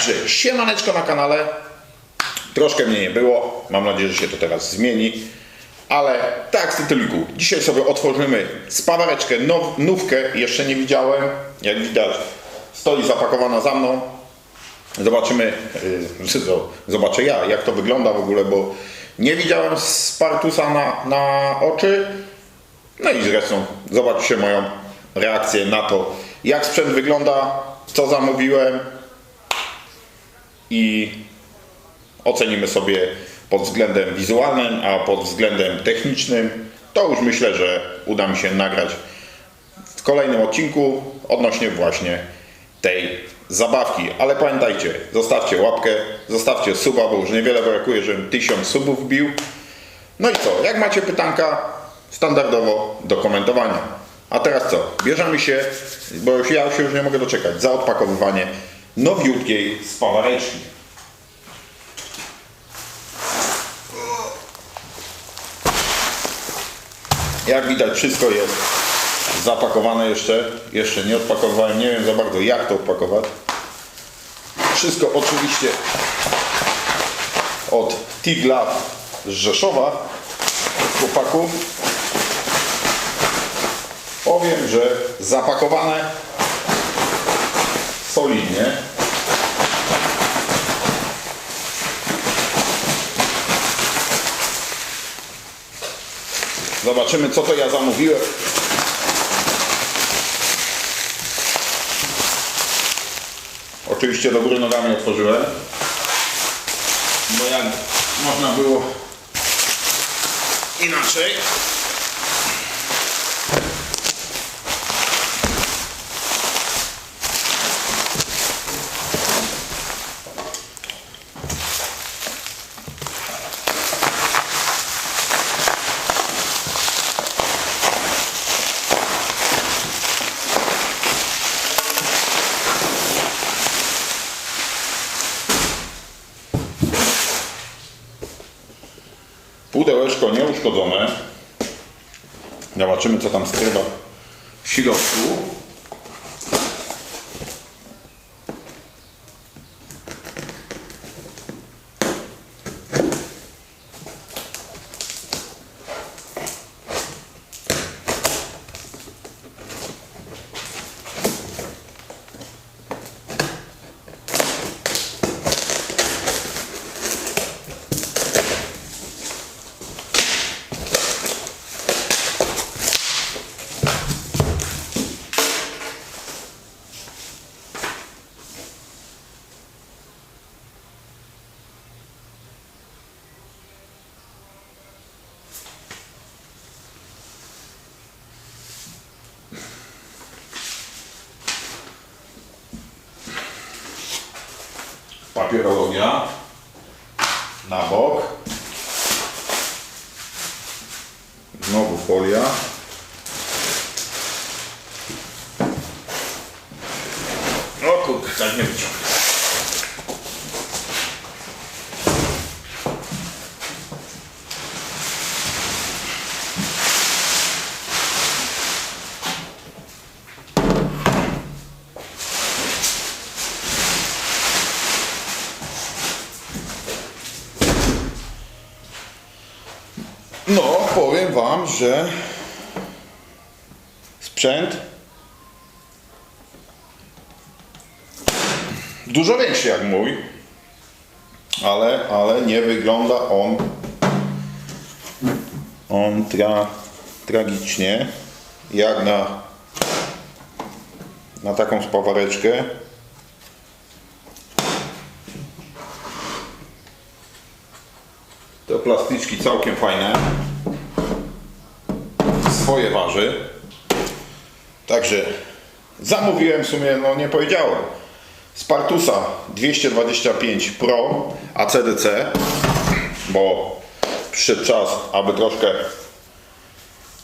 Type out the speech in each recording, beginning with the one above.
Także siemaneczko na kanale. Troszkę mnie nie było. Mam nadzieję, że się to teraz zmieni. Ale tak z tytuliku. Dzisiaj sobie otworzymy spawareczkę, now, nówkę. Jeszcze nie widziałem. Jak widać stoi zapakowana za mną. Zobaczymy, yy, zo- zobaczę ja, jak to wygląda w ogóle, bo nie widziałem Spartusa na, na oczy. No i zresztą zobaczcie moją reakcję na to, jak sprzęt wygląda, co zamówiłem i ocenimy sobie pod względem wizualnym, a pod względem technicznym to już myślę, że uda mi się nagrać w kolejnym odcinku odnośnie właśnie tej zabawki. Ale pamiętajcie, zostawcie łapkę, zostawcie suba, bo już niewiele brakuje, żebym 1000 subów wbił. No i co, jak macie pytanka, standardowo do komentowania. A teraz co, bierzemy się, bo już ja się już nie mogę doczekać, za odpakowywanie nowiutkiej spawareczki. Jak widać wszystko jest zapakowane jeszcze, jeszcze nie odpakowałem, nie wiem za bardzo jak to odpakować. Wszystko oczywiście od Tigla z Rzeszowa, od chłopaków. Powiem, że zapakowane solidnie. Zobaczymy co to ja zamówiłem. Oczywiście do góry nogami otworzyłem. Bo jak można było inaczej. Pudełeczko nieuszkodzone. Zobaczymy co tam skrywa w środku. Papierologia na bok. Znowu folia. O kurde, tak nie wyciągnę. No, powiem Wam, że sprzęt dużo większy jak mój, ale, ale nie wygląda on on tra, tragicznie jak na na taką spawareczkę. To plastyczki całkiem fajne. Swoje waży. Także zamówiłem w sumie, no nie powiedziałem. Spartusa 225 Pro ACDC, bo przyszedł czas, aby troszkę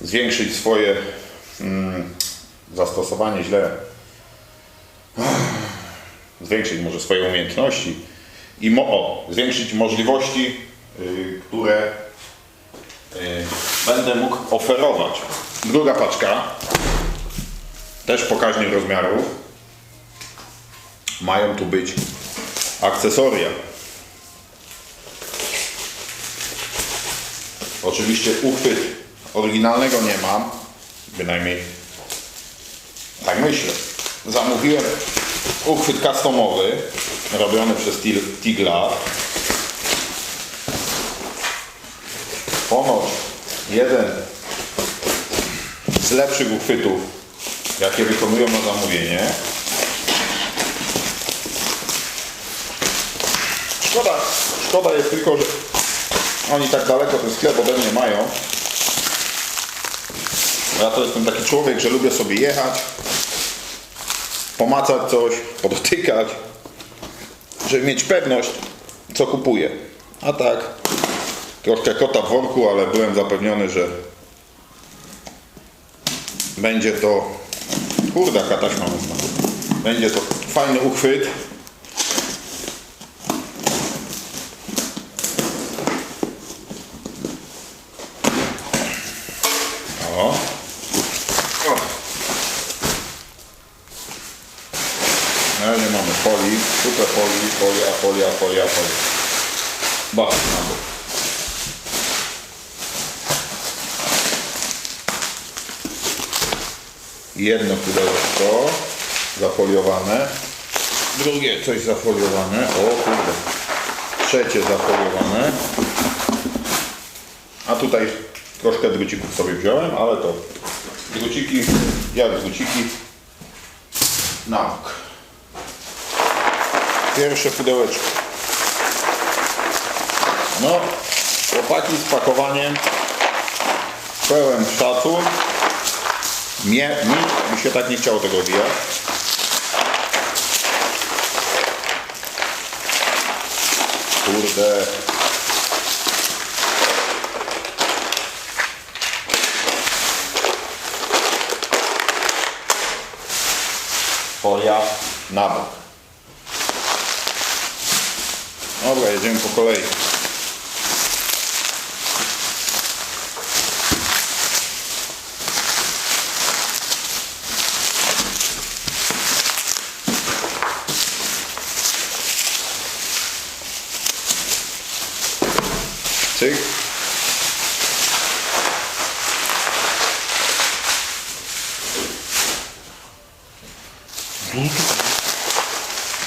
zwiększyć swoje mm, zastosowanie źle. Zwiększyć może swoje umiejętności i mo- o, zwiększyć możliwości, y, które y, będę mógł oferować. Druga paczka, też pokaźnych rozmiarów. Mają tu być akcesoria. Oczywiście uchwyt oryginalnego nie mam, bynajmniej tak myślę. Zamówiłem uchwyt customowy robiony przez Tigla. Ponoć jeden z lepszych uchwytów, jakie wykonują na zamówienie. Szkoda, szkoda jest tylko, że oni tak daleko ten sklep ode mnie mają. Ja to jestem taki człowiek, że lubię sobie jechać, pomacać coś, podotykać, żeby mieć pewność, co kupuję. A tak, troszkę kota w worku, ale byłem zapewniony, że będzie to, kurde, jaka taśma mocna. Będzie to fajny uchwyt. O. O. Na razie mamy folii, kupę folii, folia, folia, folia, folia. Bardzo na bok. Jedno pudełko. Zafoliowane, drugie coś zafoliowane, o kurde, trzecie zafoliowane, a tutaj troszkę drucików sobie wziąłem, ale to druciki, jak druciki, na bok. Pierwsze pudełeczko. No, chłopaki z pakowaniem. Pełen szacun. Mnie, mi, mi się tak nie chciało tego wijać. Kurde. Folia na bok. Dobra, jedziemy po kolei. Cyk.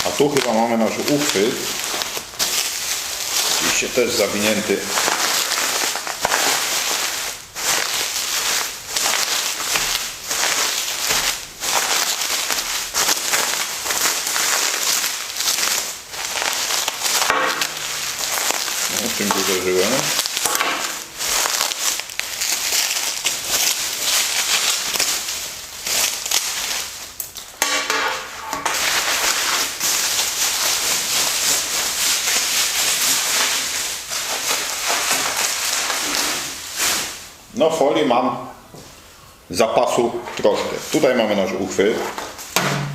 A tu chyba mamy nasz uchwyt. Oczywiście też zawinięty. No, czym uderzyłem? No folię mam zapasu troszkę. Tutaj mamy nasz uchwyt,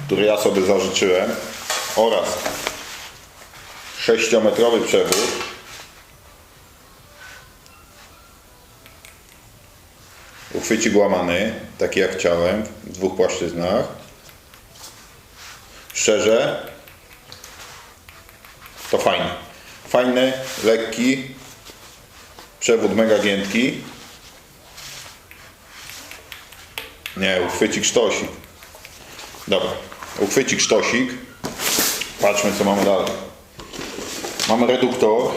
który ja sobie zażyczyłem oraz 6-metrowy przewód. Uchwycik łamany, taki jak chciałem, w dwóch płaszczyznach. Szczerze, to fajny. Fajny, lekki, przewód mega giętki. Nie, uchwycik sztosik. Dobra, uchwycik sztosik. Patrzmy co mamy dalej. Mamy reduktor,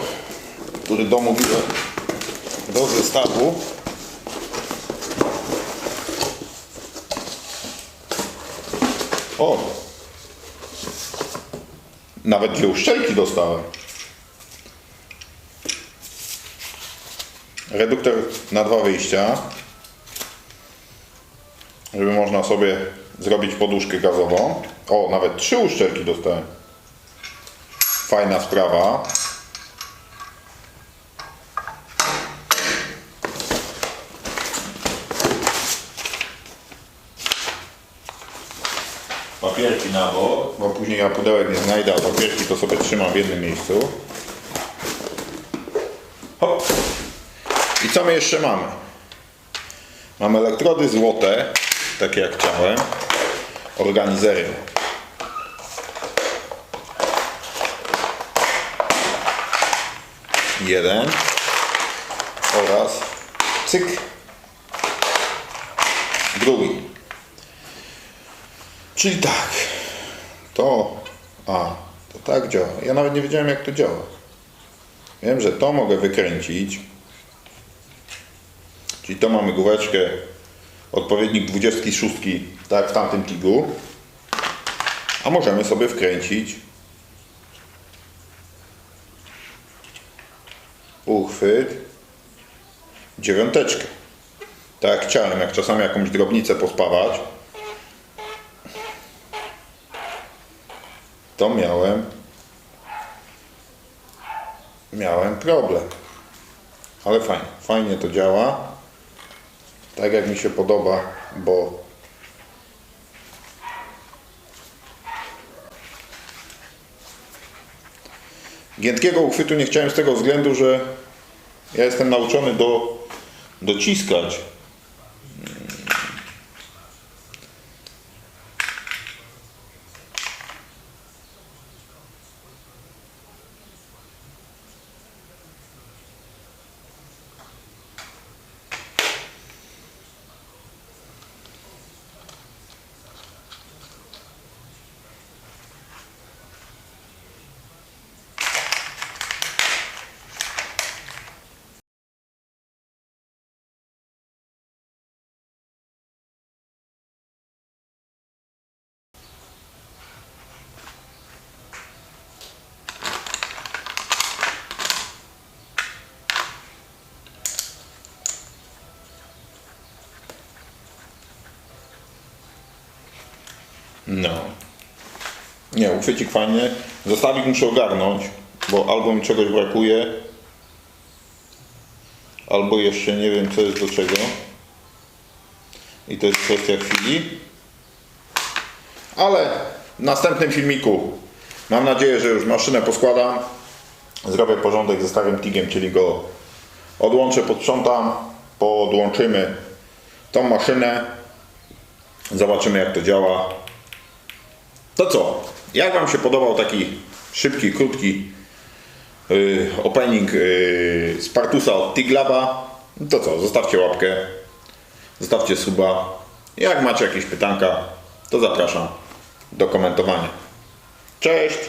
który domówiłem do zestawu. O! Nawet dwie uszczelki dostałem. Reduktor na dwa wyjścia żeby można sobie zrobić poduszkę gazową. O, nawet trzy uszczelki dostałem. Fajna sprawa. Papierki na bok, bo później ja pudełek nie znajdę, a papierki to sobie trzymam w jednym miejscu. Hop. I co my jeszcze mamy? Mamy elektrody złote, takie jak chciałem, organizery. Jeden. Oraz cyk. Drugi. Czyli tak. To. A, to tak działa. Ja nawet nie wiedziałem jak to działa. Wiem, że to mogę wykręcić. Czyli to mamy główeczkę, odpowiednik 26, tak w tamtym tigu. A możemy sobie wkręcić uchwyt dziewiąteczkę. Tak jak chciałem, jak czasami jakąś drobnicę pospawać, to miałem miałem problem. Ale fajnie, fajnie to działa. Tak jak mi się podoba, bo giętkiego uchwytu nie chciałem z tego względu, że ja jestem nauczony do dociskać. No. Nie, uchwycik fajnie. Zestawik muszę ogarnąć, bo albo mi czegoś brakuje, albo jeszcze nie wiem co jest do czego. I to jest kwestia chwili. Ale w następnym filmiku mam nadzieję, że już maszynę poskładam. Zrobię porządek ze starym tigiem, czyli go odłączę, posprzątam, podłączymy tą maszynę. Zobaczymy jak to działa. To co? Jak Wam się podobał taki szybki, krótki yy, opening yy, Spartusa od Tiglaba? To co? Zostawcie łapkę, zostawcie suba. Jak macie jakieś pytanka, to zapraszam do komentowania. Cześć!